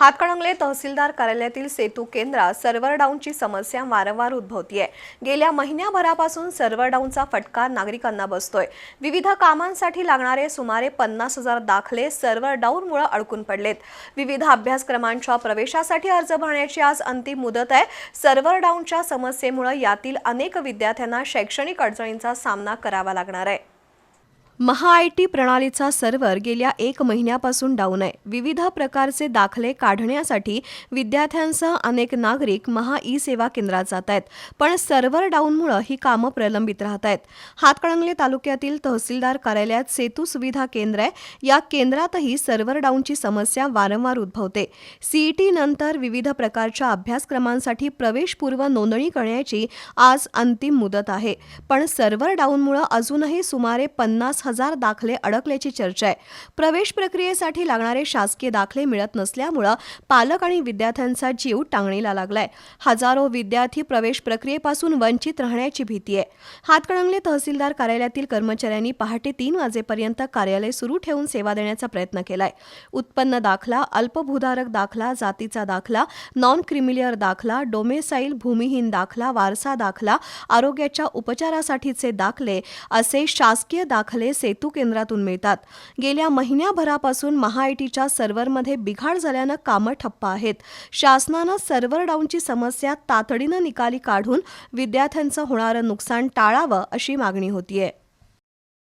हातकणंगले तहसीलदार कार्यालयातील सेतू केंद्रात सर्व्हर डाऊनची समस्या वारंवार उद्भवतीये. गेल्या महिन्याभरापासून सर्व्हर डाऊनचा फटका नागरिकांना बसतोय. विविध कामांसाठी लागणारे सुमारे पन्नास हजार दाखले सर्व्हर डाऊनमुळे अडकून पडलेत. विविध अभ्यासक्रमांच्या प्रवेशासाठी अर्ज भरण्याची आज अंतिम मुदत आहे. सर्व्हर डाऊनच्या समस्येमुळे यातील अनेक विद्यार्थ्यांना शैक्षणिक अडचणींचा सामना करावा लागणार आहे. महा आय टी प्रणालीचा सर्व्हर गेल्या एक महिन्यापासून डाऊन आहे. विविध प्रकारचे दाखले काढण्यासाठी विद्यार्थ्यांसह अनेक नागरिक महा ई सेवा केंद्रात जात आहेत. पण सर्व्हर डाऊनमुळे ही कामं प्रलंबित राहत आहेत. हातकणंगले तालुक्यातील तहसीलदार कार्यालयात सेतू सुविधा केंद्र आहे. या केंद्रातही सर्व्हर डाऊनची समस्या वारंवार उद्भवते. सीईटी नंतर विविध प्रकारच्या अभ्यासक्रमांसाठी प्रवेशपूर्व नोंदणी करण्याची आज अंतिम मुदत आहे. पण सर्व्हर डाऊनमुळे अजूनही सुमारे पन्नास हजार दाखले अडकल्याची चर्चा आहे. प्रवेश प्रक्रियेसाठी लागणारे शासकीय दाखले मिळत नसल्यामुळं पालक आणि विद्यार्थ्यांचा जीव टांगणीला लागलाय. हजारो विद्यार्थी प्रवेश प्रक्रियेपासून वंचित राहण्याची भीती आहे. हातकणंगले तहसीलदार कार्यालयातील कर्मचाऱ्यांनी पहाटे तीन वाजेपर्यंत कार्यालय सुरू ठेवून सेवा देण्याचा प्रयत्न केलाय. उत्पन्न दाखला अल्पभूधारक दाखला जातीचा दाखला नॉन क्रिमिलियर दाखला डोमेसाईल भूमिहीन दाखला वारसा दाखला आरोग्याच्या उपचारासाठीचे दाखले असे शासकीय दाखले सेतू केंद्रातून मिळतात. गेल्या महिन्याभरापासून महाआयटीच्या सर्व्हरमध्ये बिघाड झाल्यानं कामं ठप्प आहेत. शासनानं सर्व्हर डाऊनची समस्या तातडीनं निकाली काढून विद्यार्थ्यांचं होणारं नुकसान टाळावं अशी मागणी होतीये.